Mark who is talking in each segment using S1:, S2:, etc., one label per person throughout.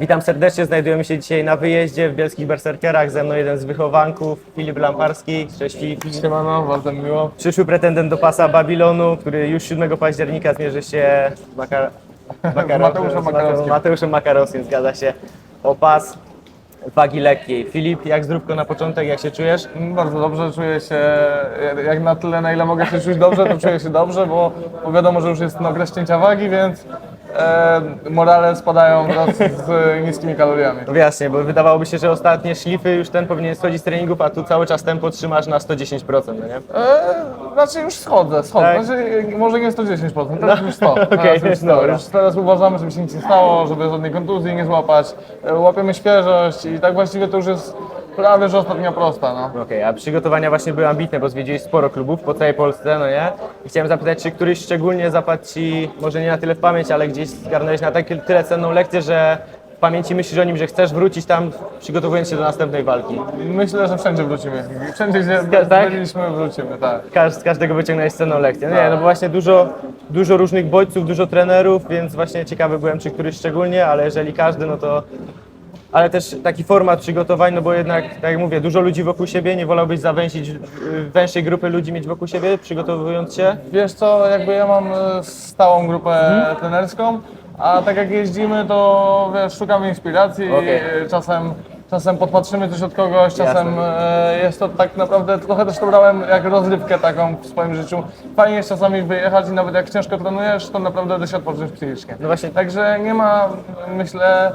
S1: Witam serdecznie, znajdujemy się dzisiaj na wyjeździe w Bielskich Berserkerach. Ze mną jeden z wychowanków, Filip Lamparski. Cześć Filip.
S2: Siemano, bardzo miło.
S1: Przyszły pretendent do pasa Babilonu, który już 7 października zmierzy się z, Makar... Makaro...
S2: Mateuszem Makarowskim.
S1: Mateuszem Makarowskim, zgadza się, o pas wagi lekkiej. Filip, jak zdrówko na początek, jak się czujesz?
S2: Mm, Bardzo dobrze, czuję się, jak na tyle, na ile mogę się czuć dobrze, to czuję się dobrze, bo, bo wiadomo, że już jest okres cięcia wagi, więc e, morale spadają wraz z niskimi kaloriami.
S1: No właśnie, bo wydawałoby się, że ostatnie szlify już ten powinien schodzić z treningów, a tu cały czas tempo trzymasz na 110%, no nie?
S2: E, znaczy już schodzę, schodzę.
S1: Tak?
S2: Znaczy, może nie 110%, teraz już 100.
S1: okej,
S2: teraz już 100.
S1: dobra.
S2: Już teraz uważamy, żeby się nic nie stało, żeby żadnej kontuzji nie złapać. E, łapiemy świeżość i tak właściwie to już jest prawie, że ostatnia prosta, no.
S1: Okej, a przygotowania właśnie były ambitne, bo zwiedziłeś sporo klubów po całej Polsce, no nie? I chciałem zapytać, czy któryś szczególnie zapadł Ci, może nie na tyle w pamięć, ale gdzieś zgarnąłeś na takie, tyle cenną lekcję, że w pamięci myślisz o nim, że chcesz wrócić tam, przygotowując się do następnej walki.
S2: Myślę, że wszędzie wrócimy. Wszędzie, gdzie
S1: tak?
S2: byliśmy, wrócimy, tak.
S1: Każ, z każdego wyciągnąłeś cenną lekcję. No nie, no bo właśnie dużo, dużo różnych bodźców, dużo trenerów, więc właśnie ciekawy byłem, czy któryś szczególnie, ale jeżeli każdy, no to... Ale też taki format przygotowań, no bo jednak, tak jak mówię, dużo ludzi wokół siebie, nie wolałbyś zawęzić y, węższej grupy ludzi mieć wokół siebie, przygotowując się?
S2: Wiesz co, jakby ja mam e, stałą grupę
S1: Mhm.
S2: trenerską, a tak jak jeździmy, to wiesz, szukamy inspiracji, e, czasem, czasem podpatrzymy coś od kogoś, czasem
S1: Jasne.
S2: e, jest to tak naprawdę, trochę też to brałem jak rozrywkę taką w swoim życiu. Fajnie jest czasami wyjechać i nawet jak ciężko trenujesz, to naprawdę da się odpocząć psychicznie.
S1: No właśnie,
S2: Także nie ma, myślę,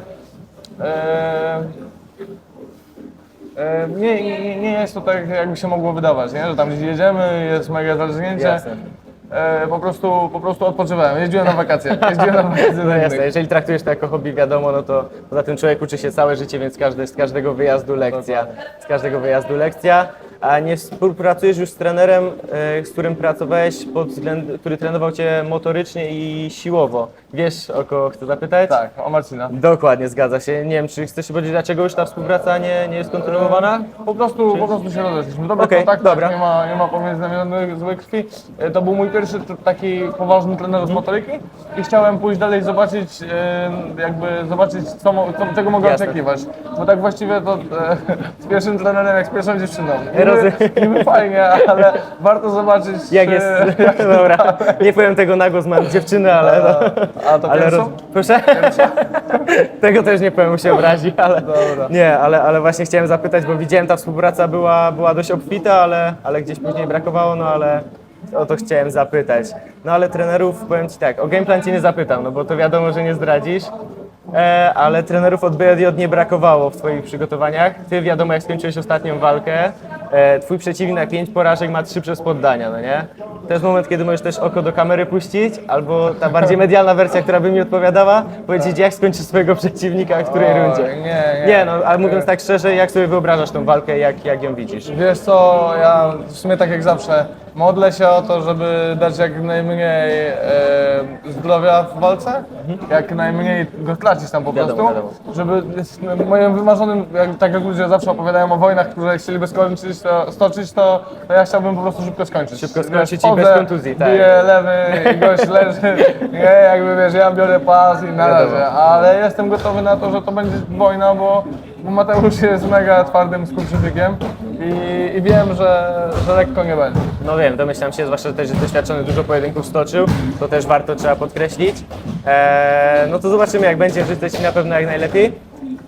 S2: nie, nie, nie jest to tak, jakby się mogło wydawać, nie? że tam gdzieś jedziemy, jest mega zależnięcie.
S1: Jasne.
S2: E, po, prostu, po prostu odpoczywałem, jeździłem na wakacje, jeździłem na wakacje do
S1: no jasne, jeżeli traktujesz to jako hobby, wiadomo, no to poza tym człowiek uczy się całe życie, więc każdy, z każdego wyjazdu lekcja. Z każdego wyjazdu lekcja. A nie współpracujesz już z trenerem, e, z którym pracowałeś, pod względ, który trenował Cię motorycznie i siłowo. Wiesz, o kogo chcę zapytać?
S2: Tak, o Marcina.
S1: Dokładnie, zgadza się. Nie wiem, czy chcesz się powiedzieć, dlaczego już ta współpraca nie, nie jest kontynuowana?
S2: Po prostu, po prostu się rozeszliśmy. Dobry
S1: Okej,
S2: kontakt,
S1: dobra.
S2: nie ma, nie ma pomiędzy nami żadnej złej krwi. E, To był mój pierwszy t- taki poważny trener
S1: Mhm.
S2: z motoryki i chciałem pójść dalej zobaczyć, e, jakby zobaczyć, co, mo- co, czego mogę
S1: Jasne.
S2: oczekiwać. Bo tak właściwie to e, z pierwszym trenerem, jak z pierwszą dziewczyną.
S1: Rozumiem.
S2: Niby, niby fajnie, ale warto zobaczyć,
S1: Jak jest?
S2: e,
S1: Dobra, nie powiem tego na głos, mam dziewczynę, ale... No,
S2: A to
S1: ale
S2: pierwszą?
S1: Proszę? tego też nie powiem, się obrazi, ale...
S2: Dobra.
S1: Nie, ale, ale właśnie chciałem zapytać, bo widziałem, ta współpraca była, była dość obfita, ale, ale gdzieś później brakowało, no ale o to chciałem zapytać. No ale trenerów, powiem Ci tak, o gameplan Cię nie zapytam, no bo to wiadomo, że nie zdradzisz. E, ale trenerów od BJJ nie brakowało w Twoich przygotowaniach. Ty wiadomo, jak skończyłeś ostatnią walkę, Twój przeciwnik na 5 porażek ma 3 przez poddania, no nie? To jest moment, kiedy możesz też oko do kamery puścić, albo ta bardziej medialna wersja, która by mi odpowiadała, powiedzieć, jak skończysz swojego przeciwnika, w której rundzie.
S2: Nie, nie.
S1: Nie, no, ale mówiąc tak szczerze, jak sobie wyobrażasz tą walkę, jak, jak ją widzisz?
S2: Wiesz co, ja w sumie tak jak zawsze modlę się o to, żeby dać jak najmniej e, zdrowia w walce, jak najmniej go tracić tam po
S1: Wiadomo,
S2: prostu,
S1: wiadomo.
S2: żeby moim wymarzonym, jak, tak jak ludzie zawsze opowiadają o wojnach, które chcieliby skończyć, to, stoczyć, to, ja chciałbym po prostu szybko skończyć.
S1: Szybko skończyć i
S2: wchodzę,
S1: bez kontuzji, tak.
S2: Biję lewy i gość leży, nie, jakby wiesz, ja biorę pas i na razie, ale jestem gotowy na to, że to będzie wojna, bo, bo Mateusz jest mega twardym skurczybykiem i, i wiem, że, że lekko nie będzie.
S1: No wiem, domyślam się, zwłaszcza, że też jest doświadczony, dużo pojedynków stoczył, to też warto, trzeba podkreślić. Eee, no to zobaczymy, jak będzie, życzę Ci na pewno jak najlepiej.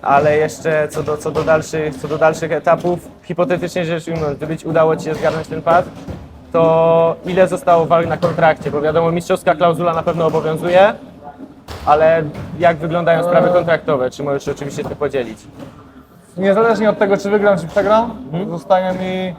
S1: Ale jeszcze co do, co do, dalszych, co do dalszych etapów, hipotetycznie rzecz ujmując, gdyby Ci udało Ci się zgarnąć ten pad, to ile zostało walk na kontrakcie? Bo wiadomo, mistrzowska klauzula na pewno obowiązuje, ale jak wyglądają sprawy kontraktowe? Czy możesz oczywiście to podzielić?
S2: Niezależnie od tego, czy wygram, czy przegram, zostanie mi...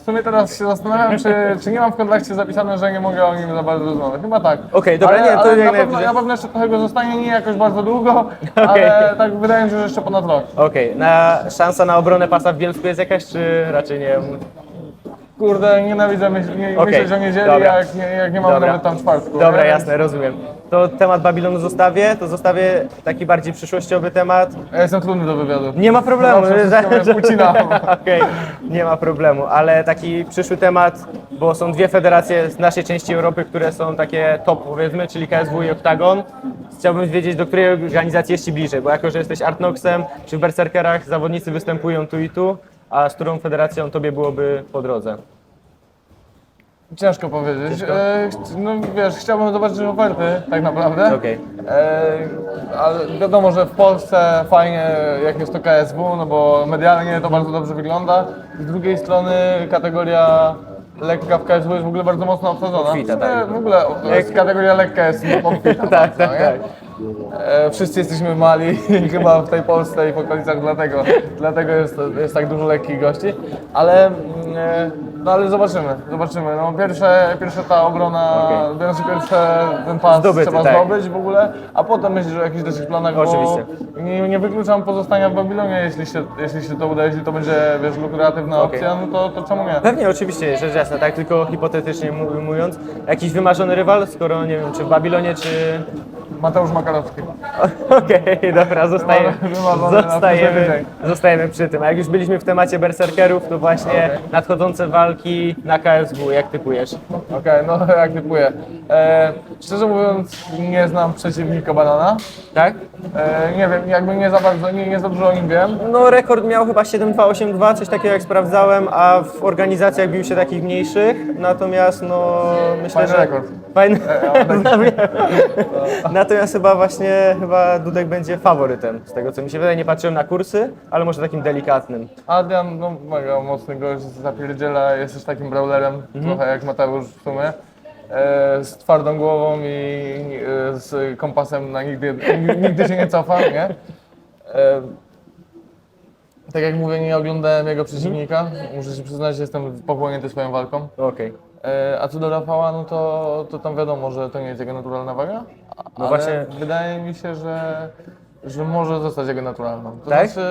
S2: W sumie teraz się zastanawiam, czy, czy nie mam w kontrakcie zapisane, że nie mogę o nim za bardzo rozmawiać. Chyba tak.
S1: Okej, dobra,
S2: ale,
S1: nie, to
S2: ale
S1: jak
S2: na, pewno, na pewno jeszcze trochę go zostanie, nie jakoś bardzo długo,
S1: Okej.
S2: ale tak wydaje mi się, że jeszcze ponad rok.
S1: Okej, na szansa na obronę pasa w Bielsku jest jakaś, czy raczej nie?
S2: Kurde, nienawidzę myśl, nie,
S1: Okej,
S2: myśleć o niedzieli,
S1: dobra.
S2: jak nie, jak nie mamy
S1: Dobra.
S2: nawet tam czwartku.
S1: Dobra,
S2: nie?
S1: jasne, rozumiem. To temat Babilonu zostawię, to zostawię taki bardziej przyszłościowy temat.
S2: Ja jestem trudny do wywiadu.
S1: Nie ma problemu.
S2: Zawsze wszystko mnie ucinam.
S1: Okej, nie ma problemu, ale taki przyszły temat, bo są dwie federacje z naszej części Europy, które są takie top powiedzmy, czyli KSW i Octagon. chciałbym wiedzieć, do której organizacji jest Ci bliżej, bo jako, że jesteś Artnoxem, czy w Berserkerach zawodnicy występują tu i tu, a z którą federacją Tobie byłoby po drodze?
S2: Ciężko powiedzieć. E, ch- no wiesz, chciałbym zobaczyć oferty tak naprawdę.
S1: Okej.
S2: E, ale wiadomo, że w Polsce fajnie jak jest to KSW, no bo medialnie to bardzo dobrze wygląda. Z drugiej strony kategoria lekka w KSW jest w ogóle bardzo mocno obsadzona.
S1: Obfita, tak.
S2: Nie, W ogóle kategoria lekka jest obfita.
S1: Tak, tak,
S2: nie?
S1: tak.
S2: E, wszyscy jesteśmy mali i chyba w tej Polsce i w okolicach dlatego, dlatego jest, jest tak dużo lekkich gości, ale, mm, e, no, ale zobaczymy, zobaczymy. No, pierwsze, pierwsze ta obrona,
S1: Okej.
S2: pierwsze, pierwsze ten pas
S1: Zdobyty,
S2: trzeba
S1: tak.
S2: zdobyć w ogóle, a potem myślę, że o jakichś dalszych planach,
S1: Oczywiście.
S2: bo nie, nie wykluczam pozostania w Babilonie, jeśli się, jeśli się to uda, jeśli to będzie, wiesz, lukratywna
S1: Okej.
S2: opcja, no to, to czemu nie?
S1: Pewnie, oczywiście, rzecz jasna, tak tylko hipotetycznie mówiąc. Jakiś wymarzony rywal, skoro nie wiem, czy w Babilonie, czy...
S2: Mateusz Makarowski.
S1: Okej, dobra, zostajemy,
S2: na
S1: zostajemy, zostajemy przy tym. A jak już byliśmy w temacie berserkerów, to właśnie nadchodzące walki na KSW, jak typujesz?
S2: Okej, no jak typuję. E, szczerze mówiąc, nie znam przeciwnika Banana.
S1: Tak?
S2: E, nie wiem, jakby nie za bardzo, nie, nie za dużo o nim wiem.
S1: No rekord miał chyba 7282, coś takiego jak sprawdzałem, a w organizacjach bił się takich mniejszych, natomiast no myślę,
S2: Fajny
S1: że...
S2: rekord.
S1: Fajny
S2: ja mam
S1: No wiem. Natomiast chyba właśnie, chyba Dudek będzie faworytem, z tego co mi się wydaje, nie patrzyłem na kursy, ale może takim delikatnym.
S2: Adrian, no mega mocny gość, zapierdziela, jest też takim brawlerem, trochę jak Mateusz w sumie. E, z twardą głową i e, z kompasem na nigdy, nigdy się nie cofa, nie? E, tak jak mówię, nie oglądałem jego przeciwnika. Muszę się przyznać, że jestem pochłonięty swoją walką.
S1: Okej.
S2: E, A co do Rafała, no to, to tam wiadomo, że to nie jest jego naturalna waga.
S1: No
S2: ale
S1: właśnie-
S2: wydaje mi się, że, że może zostać jego naturalną. To
S1: Tak?
S2: znaczy,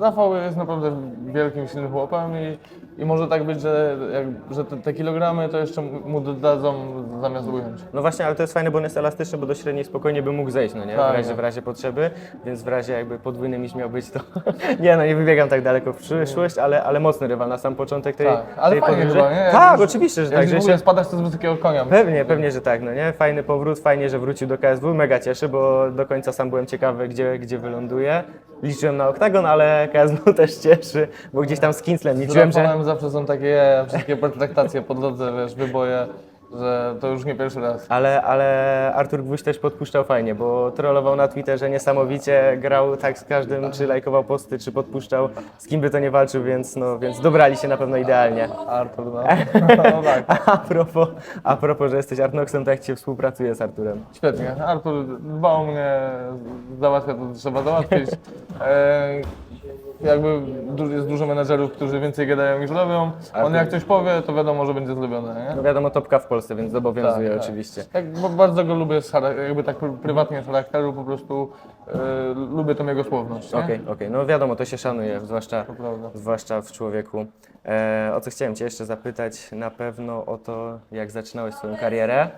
S2: Rafał jest naprawdę wielkim, silnym chłopem i, i może tak być, że, jak, że te, te kilogramy to jeszcze mu dodadzą zamiast ująć.
S1: No właśnie, ale to jest fajne, bo on jest elastyczny, bo do średniej spokojnie by mógł zejść, no nie? W razie, w razie potrzeby, więc w razie jakby podwójny miś miał być, to nie no, nie wybiegam tak daleko w przyszłość, ale, ale mocny rywal na sam początek tej,
S2: Tak, ale
S1: tej
S2: fajnie
S1: podróży.
S2: chyba, nie? Jak
S1: Tak,
S2: już-
S1: oczywiście, że
S2: Jak
S1: tak,
S2: w
S1: że się...
S2: spadasz to z wysokiego konia.
S1: Pewnie, pewnie, że tak, no nie? Fajny powrót, fajnie, że wrócił do KSW, mega cieszy, bo do końca sam byłem ciekawy, gdzie, gdzie wyląduje. Liczyłem na oktagon, ale KSW też cieszy, bo gdzieś tam z Kinslem
S2: Z
S1: liczyłem, że...
S2: Zawsze są takie wszystkie pertraktacje po drodze, wiesz, wyboje, że to już nie pierwszy raz.
S1: Ale, ale Artur Gwóźdź też podpuszczał fajnie, bo trollował na Twitterze niesamowicie, grał tak z każdym, czy lajkował posty, czy podpuszczał, z kim by to nie walczył, więc, no, więc dobrali się na pewno idealnie.
S2: Artur, no. no tak.
S1: A propos, a propos, że jesteś Artnoxem, to jak Cię współpracuje z Arturem?
S2: Świetnie. Artur dba o mnie, załatwia to, co trzeba załatwić. E, jakby du- jest dużo menedżerów, którzy więcej gadają niż robią. On jak coś powie, to wiadomo, że będzie zrobione. Nie?
S1: No wiadomo, topka w Polsce, więc zobowiązuje
S2: Tak, tak.
S1: oczywiście.
S2: Tak, bo bardzo go lubię, z charak- jakby tak pr- prywatnie z charakteru, po prostu e, lubię tą jego słowność. nie?
S1: Okej, okej, no wiadomo, to się szanuje, zwłaszcza,
S2: prawda.
S1: zwłaszcza w człowieku. E, o co chciałem Cię jeszcze zapytać, na pewno o to, jak zaczynałeś swoją karierę,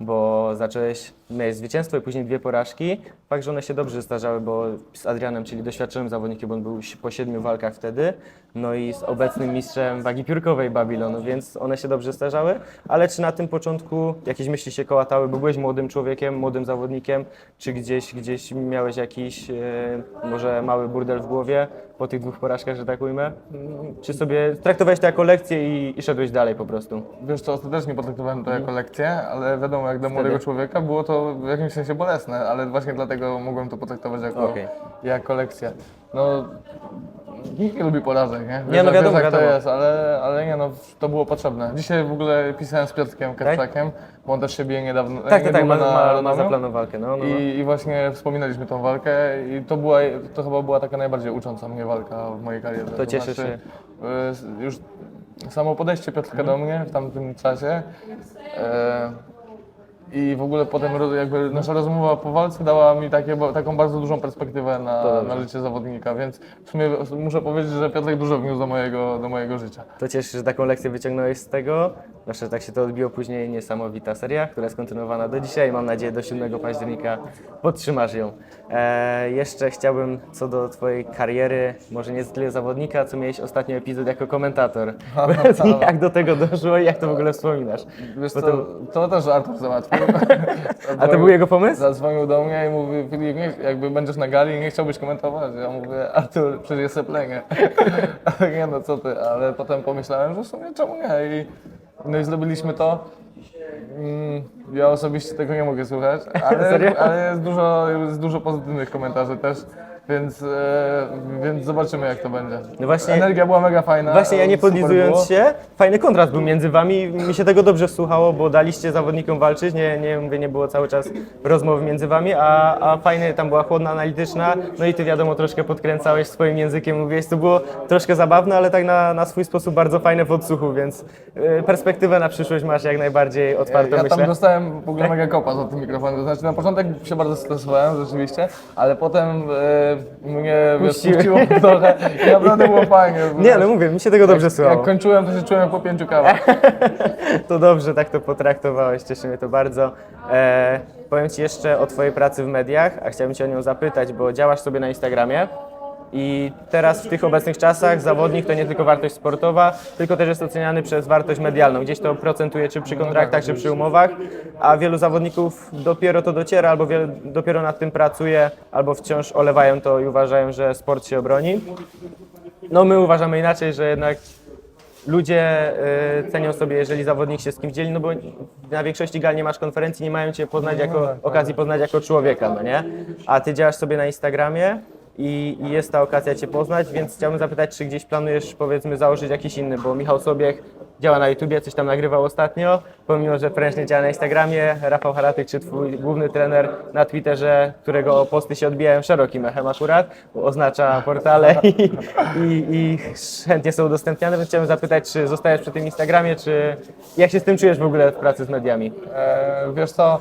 S1: bo zacząłeś, miałeś zwycięstwo i później dwie porażki. Fakt, że one się dobrze zdarzały, bo z Adrianem, czyli doświadczonym zawodnikiem, bo on był si- po siedmiu walkach wtedy, no i z obecnym mistrzem wagi piórkowej Babilonu, więc one się dobrze zdarzały, ale czy na tym początku jakieś myśli się kołatały, bo byłeś młodym człowiekiem, młodym zawodnikiem, czy gdzieś, gdzieś miałeś jakiś e, może mały burdel w głowie po tych dwóch porażkach, że tak ujmę? Czy sobie traktowałeś to jako lekcję i, i szedłeś dalej po prostu?
S2: Wiesz co, ostatecznie potraktowałem to jako lekcję, ale wiadomo, jak dla młodego człowieka było to w jakimś sensie bolesne, ale właśnie dlatego mogłem to potraktować jako,
S1: Okej.
S2: jako lekcję. No, nikt nie lubi porażek, nie?
S1: Nie, no
S2: wiesz,
S1: wiadomo,
S2: jak to
S1: wiadomo.
S2: jest, ale, ale nie no, to było potrzebne. Dzisiaj w ogóle pisałem z Piotrkiem Kaczlakiem, bo on też się bije niedawno,
S1: Tak, tak, tak,
S2: niedługo
S1: ma,
S2: na
S1: ma, ma
S2: Radomiu.
S1: walkę, no, no. no.
S2: I, I właśnie wspominaliśmy tą walkę i to była, to chyba była taka najbardziej ucząca mnie walka w mojej karierze.
S1: To cieszę się.
S2: y, Już samo podejście Piotrka do mnie w tamtym czasie e, i w ogóle potem roz- jakby nasza rozmowa po walce dała mi takie, ba- taką bardzo dużą perspektywę na, na życie zawodnika, więc w sumie muszę powiedzieć, że Piotrek dużo wniósł do mojego, do mojego życia.
S1: To cieszę, że taką lekcję wyciągnąłeś z tego. Zawsze tak się to odbiło później. Niesamowita seria, która jest kontynuowana do dzisiaj. Mam nadzieję, do 7 października podtrzymasz ją. E, jeszcze chciałbym co do Twojej kariery, może nie tyle zawodnika, co miałeś ostatni epizod jako komentator. Powiedz mi, jak do tego doszło i jak to w ogóle wspominasz?
S2: Wiesz co,
S1: to
S2: też Artur załatwił.
S1: A to był jego pomysł?
S2: Zadzwonił do mnie i mówi, Filip, nie, jakby będziesz na gali, nie chciałbyś komentować? Ja mówię, Artur, przecież jest seplenie. nie no, co ty, ale potem pomyślałem, że w sumie czemu nie? I, no i zrobiliśmy to. Mm, Ja osobiście tego nie mogę słuchać, ale,
S1: Serio?
S2: ale jest, dużo, jest dużo pozytywnych komentarzy też, więc, e, więc zobaczymy jak to będzie.
S1: No właśnie-
S2: Energia była mega fajna.
S1: Właśnie ja nie
S2: super
S1: podlizując
S2: było.
S1: się, fajny kontrast był między wami. Mi się tego dobrze słuchało, bo daliście zawodnikom walczyć. Nie, nie mówię, nie było cały czas rozmowy między wami, a, a fajny tam była chłodna, analityczna. No i ty wiadomo troszkę podkręcałeś swoim językiem, mówiłeś, to było troszkę zabawne, ale tak na, na swój sposób bardzo fajne w odsłuchu, więc y, perspektywę na przyszłość masz jak najbardziej otwartą,
S2: Ja
S1: myślę.
S2: tam dostałem w ogóle mega kopa za tym mikrofonem. To znaczy na początek się bardzo stresowałem rzeczywiście, ale potem e, mnie
S1: Puściły.
S2: puściło trochę i naprawdę było fajnie.
S1: Nie, no mówię, mi się tego dobrze
S2: Jak
S1: słuchało.
S2: kończyłem, to się czułem jak po pięciu kawach.
S1: To dobrze, tak to potraktowałeś, cieszy mnie to bardzo. E, powiem Ci jeszcze o Twojej pracy w mediach, a chciałbym Cię o nią zapytać, bo działasz sobie na Instagramie i teraz w tych obecnych czasach zawodnik to nie tylko wartość sportowa, tylko też jest oceniany przez wartość medialną. Gdzieś to procentuje czy przy kontraktach, czy przy umowach, a wielu zawodników dopiero to dociera, albo wiele, dopiero nad tym pracuje, albo wciąż olewają to i uważają, że sport się obroni. No my uważamy inaczej, że jednak ludzie y, cenią sobie, jeżeli zawodnik się z kimś dzieli, no bo na większości gal nie masz konferencji, nie mają cię poznać jako, okazji poznać jako człowieka, no nie? A ty działasz sobie na Instagramie i, jest ta okazja cię poznać, więc chciałbym zapytać, czy gdzieś planujesz powiedzmy założyć jakiś inny, bo Michał Sobiech działa na YouTubie, coś tam nagrywał ostatnio, pomimo, że prężnie działa na Instagramie, Rafał Haratyk, czy twój główny trener na Twitterze, którego posty się odbijają szerokim echem akurat, oznacza portale i, i, i chętnie są udostępniane, więc chciałem zapytać, czy zostajesz przy tym Instagramie, czy jak się z tym czujesz w ogóle w pracy z mediami?
S2: E, wiesz co,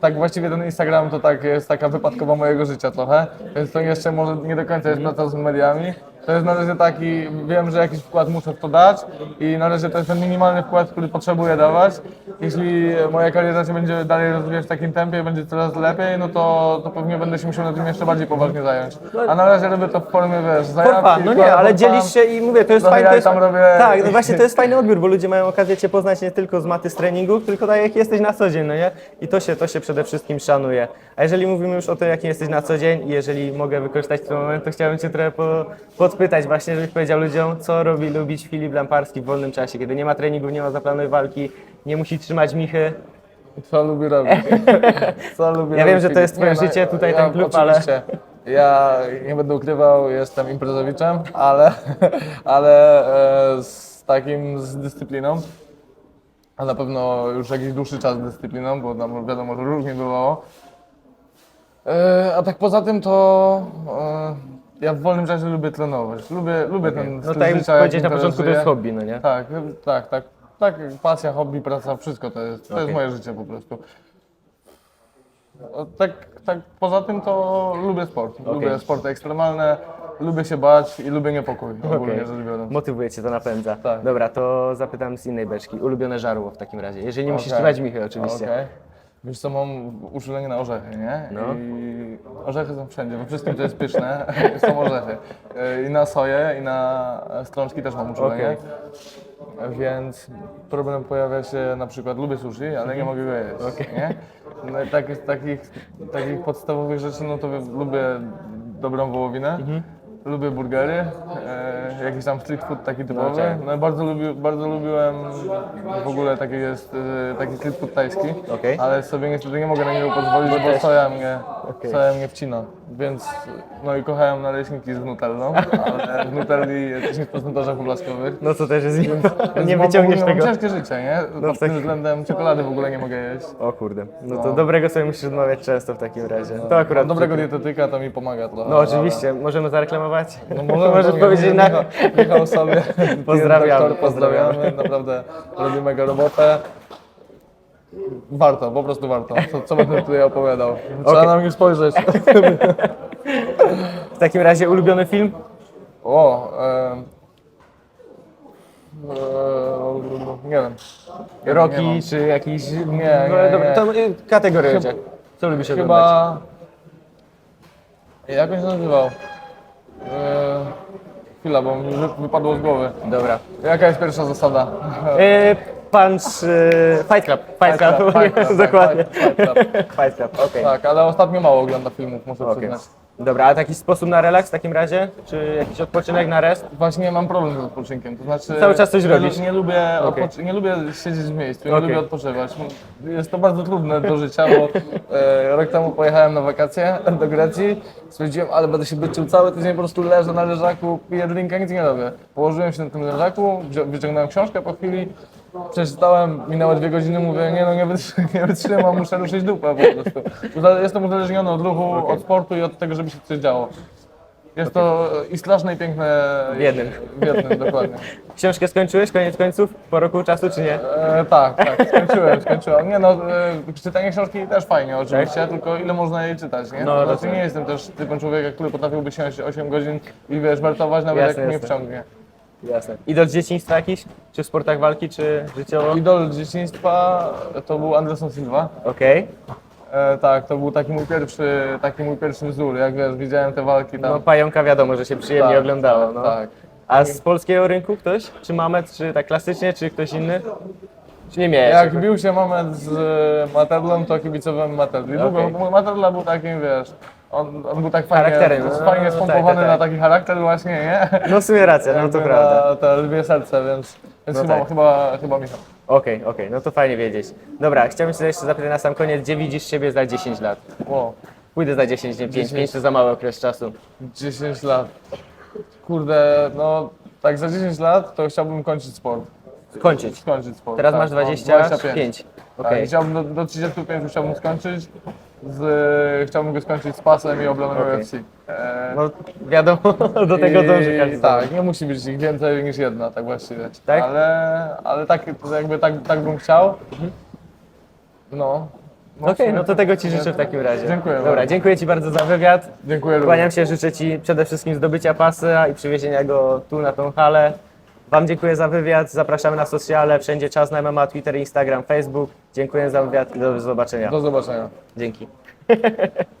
S2: tak właściwie ten Instagram to tak jest taka wypadkowa mojego życia trochę, więc to jeszcze może nie do końca jest praca z mediami. To jest na razie taki, wiem, że jakiś wkład muszę w to dać i na razie to jest ten minimalny wkład, który potrzebuję dawać. Jeśli moja kariera się będzie dalej rozwijać w takim tempie i będzie coraz lepiej, no to, to pewnie będę się musiał na tym jeszcze bardziej poważnie zająć. A na razie robię to w formie, wiesz, zajawki.
S1: No nie, ale dzielisz się i mówię, to jest
S2: Trochę
S1: fajne.
S2: Ja tam robię-
S1: Tak, no właśnie to jest fajny odbiór, bo ludzie mają okazję Cię poznać nie tylko z maty z treningów, tylko tak jak jesteś na co dzień, no nie? I to się, to się przede wszystkim szanuje. A jeżeli mówimy już o tym, jaki jesteś na co dzień i jeżeli mogę wykorzystać ten moment, to chciałbym Cię trochę po, podpytać właśnie, żebyś powiedział ludziom, co robi lubić Filip Lamparski w wolnym czasie, kiedy nie ma treningów, nie ma zaplanowanej walki, nie musi trzymać michy.
S2: Co lubię robić? Co lubię
S1: Ja wiem,
S2: robić?
S1: że to jest twoje
S2: Nie, no,
S1: życie, tutaj
S2: ja,
S1: ten klub, ale-
S2: oczywiście. Ja nie będę ukrywał, jestem imprezowiczem, ale, ale e, z takim, z dyscypliną. A na pewno już jakiś dłuższy czas z dyscypliną, bo tam wiadomo, że różnie bywało. E, a tak poza tym to e, ja w wolnym czasie lubię trenować. Lubię, lubię ten
S1: No
S2: styl
S1: tak jak
S2: życia,
S1: powiedziałeś na
S2: jakim teraz
S1: początku, to jest
S2: żyję.
S1: hobby, no nie?
S2: Tak, tak, tak. Tak, pasja, hobby, praca, wszystko to jest, to
S1: Okej.
S2: jest moje życie po prostu. O, Tak, tak poza tym to lubię sport. Lubię sporty ekstremalne, lubię się bać i lubię niepokój, ogólnie
S1: Okej.
S2: rzecz biorąc.
S1: Motywuje cię to napędza.
S2: Tak.
S1: Dobra, to zapytam z innej beczki. Ulubione żarło w takim razie. Jeżeli nie musisz
S2: Okej.
S1: trzymać michy oczywiście.
S2: Okej. Wiesz co, mam uczulenie na orzechy, nie?
S1: No.
S2: I orzechy są wszędzie, we wszystkim co jest pyszne są orzechy. E, I na soję, i na strączki też mam uczulenie. Więc problem pojawia się na przykład, lubię sushi, ale nie mogę go jeść, nie? No, i takich, takich, takich podstawowych rzeczy, no to lubię dobrą wołowinę. Lubię burgery, e, jakiś tam street food taki typowy.
S1: tak.
S2: No, bardzo, lubi, bardzo lubiłem w ogóle taki jest e, taki street food tajski,
S1: Okej.
S2: ale sobie niestety nie mogę na niego pozwolić, bo
S1: też.
S2: soja mnie,
S1: Okej.
S2: soja mnie wcina. Więc no i kochałem naleśniki z nutellą, ale w nutelli 10% orzechów blaskowych.
S1: No co też jest. nie
S2: Mam
S1: wyciągniesz
S2: ogólnie-
S1: tego.
S2: Mam ciężkie życie, nie?
S1: No,
S2: Pod
S1: tak.
S2: tym względem czekolady w ogóle nie mogę jeść.
S1: O kurde. No to dobrego sobie musisz odmawiać często w takim razie. To
S2: Mam
S1: akurat.
S2: dobrego dietetyka, to mi pomaga.
S1: No oczywiście, możemy zareklamować?
S2: No możemy,
S1: Możesz
S2: możemy,
S1: powiedzieć na.
S2: Michał, Michał sobie.
S1: Pozdrawiamy,
S2: doktor, pozdrawiamy. Naprawdę robi mega robotę. Warto, po prostu warto. Co, co będę tutaj opowiadał? Trzeba
S1: Okej.
S2: na mnie spojrzeć.
S1: W takim razie ulubiony film?
S2: O, nie wiem. Nie
S1: Rocky
S2: mam.
S1: czy jakiś.
S2: Nie,
S1: No,
S2: nie,
S1: dobra,
S2: nie.
S1: to y, kategoria jedzie. Co lubisz oglądać?
S2: Chyba... Jak on się nazywał? E, chwila, bo mi wy- wypadło z głowy.
S1: Dobra.
S2: Jaka jest pierwsza zasada?
S1: Y, punch, y, fight club. Fight,
S2: Fight
S1: club,
S2: Club, Fight Club, tak,
S1: dokładnie.
S2: Fight- Fight Club.
S1: Fight club, okej.
S2: Tak, ale ostatnio mało ogląda filmów, muszę
S1: Okej.
S2: przyznać.
S1: Dobra, a taki sposób na relaks w takim razie? Czy jakiś odpoczynek na rest?
S2: Właśnie mam problem z odpoczynkiem, to znaczy...
S1: Cały czas coś
S2: nie,
S1: robisz.
S2: Nie lubię,
S1: Okej.
S2: odpoczy- nie lubię siedzieć w miejscu, nie
S1: Okej.
S2: lubię odpoczywać. Jest to bardzo trudne do życia, bo e, rok temu pojechałem na wakacje do Grecji, stwierdziłem, ale będę się byczył cały tydzień, po prostu leżę na leżaku, piję drinka, nic nie robię. Położyłem się na tym leżaku, wzi- wyciągnąłem książkę po chwili, przeczytałem, minęły dwie godziny, mówię, nie no, nie, wytrzymam, nie wytrzymam, muszę ruszyć dupę po prostu. Jestem uzależniony od ruchu, od sportu i od tego, żeby się coś działo. Jest to i straszne i piękne
S1: W jednym.
S2: W jednym, dokładnie.
S1: Książkę skończyłeś koniec końców? Po roku czasu czy nie?
S2: E, tak, tak, skończyłem, skończyłem. Nie no, e, czytanie książki też fajnie oczywiście, tylko ile można jej czytać, nie?
S1: Tak. No,
S2: znaczy nie jestem też typem człowieka, który potrafiłby siąść 8 godzin i wiesz, wertować nawet
S1: Jasne,
S2: jak mnie wciągnie.
S1: Jasne. Idol z dzieciństwa jakiś? Czy w sportach walki, czy życiowo?
S2: Idol dzieciństwa to był Anderson Silva.
S1: Okej.
S2: E, tak, to był taki mój pierwszy, taki mój pierwszy wzór, jak wiesz, widziałem te walki tam.
S1: No pająka wiadomo, że się przyjemnie
S2: Tak,
S1: oglądało.
S2: tak,
S1: no.
S2: tak.
S1: A z polskiego rynku ktoś? Czy Mamet, czy tak klasycznie, czy ktoś inny? Czy nie miałeś?
S2: Jak bił się moment z e, to kibicowałem Materli. Długo,
S1: Okej.
S2: mój Materla był takim, wiesz, on, on był tak fajnie,
S1: Charakterem, no,
S2: fajnie
S1: tak,
S2: spompowany
S1: tak,
S2: na
S1: tak.
S2: taki charakter właśnie, nie?
S1: No w sumie racja, no to
S2: Jakby
S1: prawda.
S2: Na te lwie serce, więc, więc
S1: No
S2: chyba,
S1: tak.
S2: chyba, chyba Michał.
S1: Okej, okej, no to fajnie wiedzieć. Dobra, chciałbym się jeszcze zapytać na sam koniec, gdzie widzisz siebie za 10 lat?
S2: Wow,
S1: Pójdę za 10, nie 5,
S2: 10.
S1: 5 to za mały okres czasu.
S2: 10 lat. Kurde, no tak za 10 lat to chciałbym kończyć sport.
S1: Kończyć.
S2: Skończyć sport.
S1: Teraz
S2: tak,
S1: masz
S2: no,
S1: 25.
S2: Tak,
S1: Okej.
S2: chciałbym do, do 35 chciałbym skończyć. Z, chciałbym go skończyć z pasem i oblonem
S1: Okej.
S2: UFC. E,
S1: No wiadomo, do tego
S2: I-
S1: dąży każdy.
S2: Tak, nie musi być ich więcej niż jedna, tak właściwie.
S1: Tak?
S2: Ale, ale tak, jakby tak, tak bym chciał. No. no
S1: Okej, no to tego Ci życzę w takim razie.
S2: Dziękuję
S1: Dobra,
S2: bardzo.
S1: dziękuję Ci bardzo za wywiad.
S2: Dziękuję również.
S1: Kłaniam się, życzę Ci przede wszystkim zdobycia pasa i przywiezienia go tu na tą halę. Wam dziękuję za wywiad, zapraszamy na sociale, wszędzie czas na MMA, Twitter, Instagram, Facebook. Dziękuję za wywiad i do zobaczenia.
S2: Do zobaczenia.
S1: Dzięki.